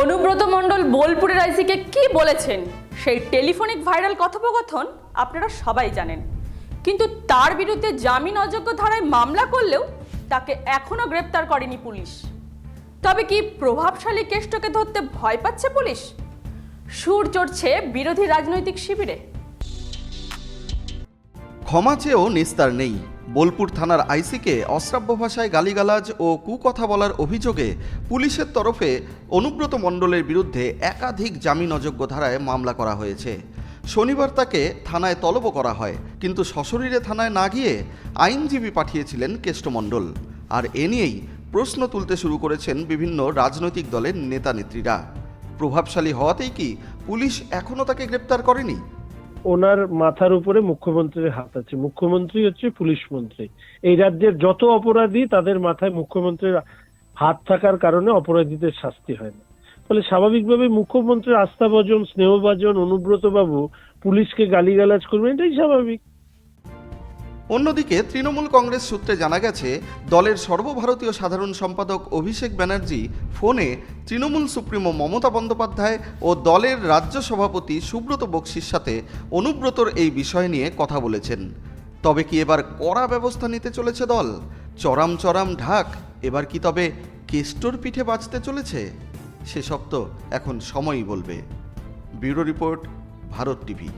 অনুব্রত মণ্ডল বোলপুরের আইসিকে কি বলেছেন? সেই টেলিফোনিক ভাইরাল কথোপকথন আপনারা সবাই জানেন। কিন্তু তার বিরুদ্ধে জামিন অযোগ্য ধারায় মামলা করলেও তাকে এখনও গ্রেপ্তার করেনি পুলিশ। তবে কি প্রভাবশালী কেষ্টকে ধরতে ভয় পাচ্ছে পুলিশ? সুর চড়ছে বিরোধী রাজনৈতিক শিবিরে। ক্ষমা চেয়েও নিস্তার নেই। বোলপুর থানার আইসিকে অশ্রাব্য ভাষায় গালিগালাজ ও কুকথা বলার অভিযোগে পুলিশের তরফে অনুব্রত মণ্ডলের বিরুদ্ধে একাধিক জামিন অযোগ্য ধারায় মামলা করা হয়েছে। শনিবার তাকে থানায় তলব করা হয়, কিন্তু সশরীরে থানায় না গিয়ে আইনজীবী পাঠিয়েছিলেন কেষ্টমণ্ডল আর এ নিয়েই প্রশ্ন তুলতে শুরু করেছেন বিভিন্ন রাজনৈতিক দলের নেতা নেত্রীরা প্রভাবশালী হওয়াতেই কি পুলিশ এখনও তাকে গ্রেপ্তার করেনি? ওনার মাথার উপরে মুখ্যমন্ত্রীর হাত আছে। মুখ্যমন্ত্রী হচ্ছে পুলিশ মন্ত্রী। এই রাজ্যের যত অপরাধী তাদের মাথায় মুখ্যমন্ত্রীর হাত থাকার কারণে অপরাধীদের শাস্তি হয় না। ফলে স্বাভাবিকভাবে মুখ্যমন্ত্রীর আস্থাভাজন, স্নেহভাজন অনুব্রত বাবু পুলিশকে গালিগালাজ করবেন, এটাই স্বাভাবিক। অন্যদিকে তৃণমূল কংগ্রেস সূত্রে জানা গেছে, দলের সর্বভারতীয় সাধারণ সম্পাদক অভিষেক ব্যানার্জি ফোনে তৃণমূল সুপ্রিমো মমতা বন্দ্যোপাধ্যায় ও দলের রাজ্য সভাপতি সুব্রত বক্সির সাথে অনুব্রতর এই বিষয় নিয়ে কথা বলেছেন। তবে কি এবার কড়া ব্যবস্থা নিতে চলেছে দল? চরাম চরাম ঢাক, এবার কি তবে কেষ্টর পিঠে বাঁচতে চলেছে? সেসব তো এখন সময়ই বলবে। Bureau report, Bharat TV.